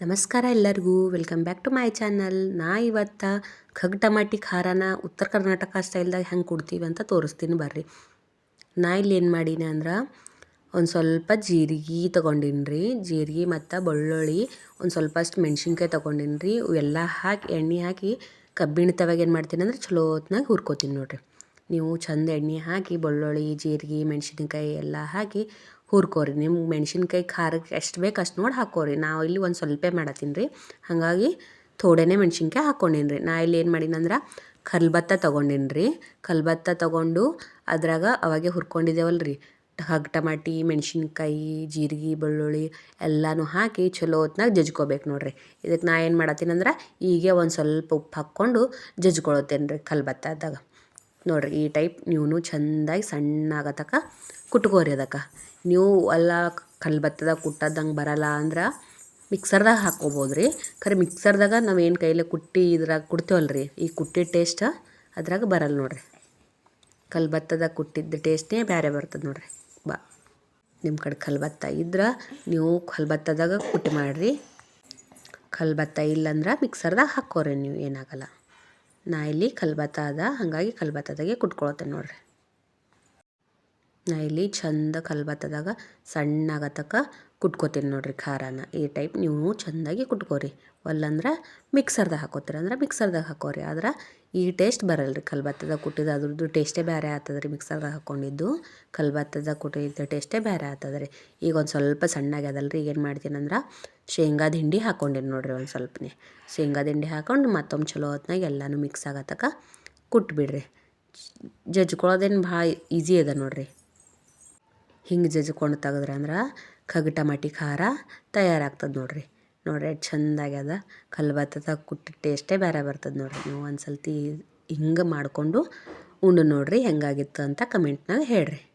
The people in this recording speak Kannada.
ನಮಸ್ಕಾರ ಎಲ್ಲರಿಗೂ. Welcome back to my channel ನಾ ಇವತ್ತು ಖಗ್ ಟಮಾಟಿ ಖಾರನ ಉತ್ತರ ಕರ್ನಾಟಕ ಸ್ಟೈಲ್ದಾಗ ಹೆಂಗೆ ಕೊಡ್ತೀವಿ ಅಂತ ತೋರಿಸ್ತೀನಿ ಬರ್ರಿ. ನಾ ಇಲ್ಲಿ ಏನು ಮಾಡೀನಿ ಅಂದ್ರೆ ಒಂದು ಸ್ವಲ್ಪ ಜೀರಿಗೆ ತೊಗೊಂಡಿನಿ ರೀ ಜೀರಿಗೆ ಮತ್ತು ಬೆಳ್ಳುಳ್ಳಿ ಒಂದು ಸ್ವಲ್ಪ ಅಷ್ಟು ಮೆಣ್ಸಿನ್ಕಾಯಿ ತೊಗೊಂಡಿನಿ ರೀ ಇವೆಲ್ಲ ಹಾಕಿ, ಎಣ್ಣೆ ಹಾಕಿ ಕಬ್ಬಿಣ ತವಾಗ ಏನು ಮಾಡ್ತೀನಿ ಅಂದ್ರೆ ಚಲೋ ಹೊತ್ನಾಗ ಹುರ್ಕೋತೀನಿ ನೋಡಿರಿ. ನೀವು ಚಂದ ಎಣ್ಣೆ ಹಾಕಿ, ಬೆಳ್ಳುಳ್ಳಿ, ಜೀರಿಗೆ, ಮೆಣಸಿನ್ಕಾಯಿ ಎಲ್ಲ ಹಾಕಿ ಹುರ್ಕೋರಿ. ನಿಮ್ಗೆ ಮೆಣ್ಸಿನ್ಕಾಯಿ ಖಾರಕ್ಕೆ ಎಷ್ಟು ಬೇಕು ಅಷ್ಟು ನೋಡಿ ಹಾಕೋರಿ ನಾವು ಇಲ್ಲಿ ಒಂದು ಸ್ವಲ್ಪ ಮಾಡತ್ತೀನಿ ರೀ ಹಾಗಾಗಿ ಥೋಡೆನೇ ಮೆಣ್ಸಿನ್ಕಾಯಿ ಹಾಕ್ಕೊಂಡೀನಿ ರೀ ನಾ ಇಲ್ಲಿ ಏನು ಮಾಡೀನಂದ್ರೆ ಕಲ್ಬತ್ತ ತೊಗೊಂಡೀನಿ ರೀ ಕಲ್ಬತ್ತ ತೊಗೊಂಡು ಅದ್ರಾಗ ಅವಾಗೆ ಹುರ್ಕೊಂಡಿದ್ದೇವಲ್ಲ ರೀ ಹಗ್ ಟಮಾಟಿ, ಮೆಣ್ಸಿನ್ಕಾಯಿ, ಜೀರಿಗೆ, ಬೆಳ್ಳುಳ್ಳಿ ಎಲ್ಲನೂ ಹಾಕಿ ಚಲೋ ಹೊತ್ನಾಗ ಜಜ್ಕೋಬೇಕು ನೋಡ್ರಿ. ಇದಕ್ಕೆ ನಾ ಏನು ಮಾಡತ್ತೀನಂದ್ರೆ, ಈಗ ಒಂದು ಸ್ವಲ್ಪ ಉಪ್ಪು ಹಾಕ್ಕೊಂಡು ಜಜ್ಕೊಳತ್ತೇನೆ ರೀ ಕಲ್ಬತ್ತದಾಗ. ನೋಡಿರಿ, ಈ ಟೈಪ್ ನೀವು ಚೆಂದಾಗಿ ಸಣ್ಣ ಆಗತಕ್ಕ ಕುಟ್ಕೋರಿ ಅದಕ್ಕೆ. ನೀವು ಎಲ್ಲ ಕಲ್ಬತ್ತದಾಗ ಕುಟ್ಟದಂಗೆ ಬರಲ್ಲ ಅಂದ್ರೆ ಮಿಕ್ಸರ್ದಾಗ ಹಾಕ್ಕೋಬೋದು ರೀ ಖರೆ ಮಿಕ್ಸರ್ದಾಗ ನಾವೇನು ಕೈಲಿ ಕುಟ್ಟಿ ಇದ್ರಾಗ ಕುಡ್ತೇವಲ್ಲ ರೀ ಈ ಕುಟ್ಟಿ ಟೇಸ್ಟ್ ಅದ್ರಾಗ ಬರಲ್ಲ ನೋಡಿರಿ. ಕಲ್ಬತ್ತದಾಗ ಕುಟ್ಟಿದ್ದ ಟೇಸ್ಟೇ ಬೇರೆ ಬರ್ತದೆ ನೋಡ್ರಿ. ಬಾ ನಿಮ್ಮ ಕಡೆ ಕಲ್ಬತ್ತ ಇದ್ರೆ ನೀವು ಕಲ್ಬತ್ತದಾಗ ಕುಟ್ಟಿ ಮಾಡಿರಿ. ಕಲ್ಬತ್ತ ಇಲ್ಲಂದ್ರೆ ಮಿಕ್ಸರ್ದಾಗ ಹಾಕ್ಕೋರಿ ನೀವು, ಏನಾಗಲ್ಲ. ನಾ ಇಲ್ಲಿ ಕಲ್ಬತ್ತ ಅದ ಹಾಗಾಗಿ ಕಲ್ಬತ್ತದಾಗೆ ಕುಟ್ಕೊಳತ್ತೇನೆ ನೋಡ್ರಿ. ನಾ ಇಲ್ಲಿ ಚಂದ ಕಲ್ಬತ್ತದಾಗ ಸಣ್ಣ ಆಗತಕ್ಕ ಕುಟ್ಕೋತೀನಿ ನೋಡಿರಿ ಖಾರನ. ಈ ಟೈಪ್ ನೀವು ಚೆಂದಾಗಿ ಕುಟ್ಕೋರಿ. ಒಲ್ಲಂದ್ರೆ ಮಿಕ್ಸರ್ದಾಗ ಹಾಕೋತೀರಿ. ಅಂದ್ರೆ ಮಿಕ್ಸರ್ದಾಗ ಹಾಕೋರಿ. ಆದ್ರೆ ಈ ಟೇಸ್ಟ್ ಬರಲ್ಲ ರೀ ಕಲ್ಬತ್ತದಾಗ ಕುಟ್ಟಿದ. ಅದ್ರದ್ದು ಟೇಸ್ಟೇ ಬೇರೆ ಆಗ್ತದೆ ರೀ ಮಿಕ್ಸರ್ದಾಗ ಹಾಕ್ಕೊಂಡಿದ್ದು ಕಲ್ಬತ್ತದಾಗ ಕುಟ್ಟಿದ ಟೇಸ್ಟೇ ಬೇರೆ ಆಗ್ತದೆ ರೀ ಈಗ ಒಂದು ಸ್ವಲ್ಪ ಸಣ್ಣಗೆ ರೀ ಈಗ ಏನು ಮಾಡ್ತೀನಿ ಅಂದ್ರೆ ಶೇಂಗಾದ ಹಿಂಡಿ ಹಾಕ್ಕೊಂಡಿನಿ ನೋಡಿರಿ ಒಂದು ಸ್ವಲ್ಪನೇ. ಶೇಂಗಾದ ಹಿಂಡಿ ಹಾಕ್ಕೊಂಡು ಮತ್ತೊಮ್ಮೆ ಚಲೋ ಹೊತ್ನಾಗ ಎಲ್ಲನೂ ಮಿಕ್ಸ್ ಆಗತ್ತಕ ಕುಟ್ಬಿಡ್ರಿ. ಜಜ್ಕೊಳ್ಳೋದೇನು ಭಾಳ ಈಸಿ ಅದ ನೋಡಿರಿ. ಹಿಂಗೆ ಜಜ್ಕೊಂಡು ತೆಗೆದ್ರೆ ಅಂದ್ರೆ ಖಗ್ ಟಮಾಟಿ ಖಾರ ತಯಾರಾಗ್ತದೆ ನೋಡಿರಿ. ನೋಡಿರಿ ಎಷ್ಟು ಚೆಂದಾಗ್ಯದ. ಕಲ್ಬತ್ತದಾಗ ಕುಟ್ಟಿದ ಟೇಸ್ಟೇ ಬೇರೆ ಬರ್ತದೆ ನೋಡಿರಿ. ನೀವು ಒಂದು ಸಲ್ತಿ ಹಿಂಗೆ ಮಾಡಿಕೊಂಡು ಉಂಡು ನೋಡಿರಿ ಹೆಂಗಾಗಿತ್ತು ಅಂತ ಕಮೆಂಟ್ನಾಗ ಹೇಳ್ರಿ.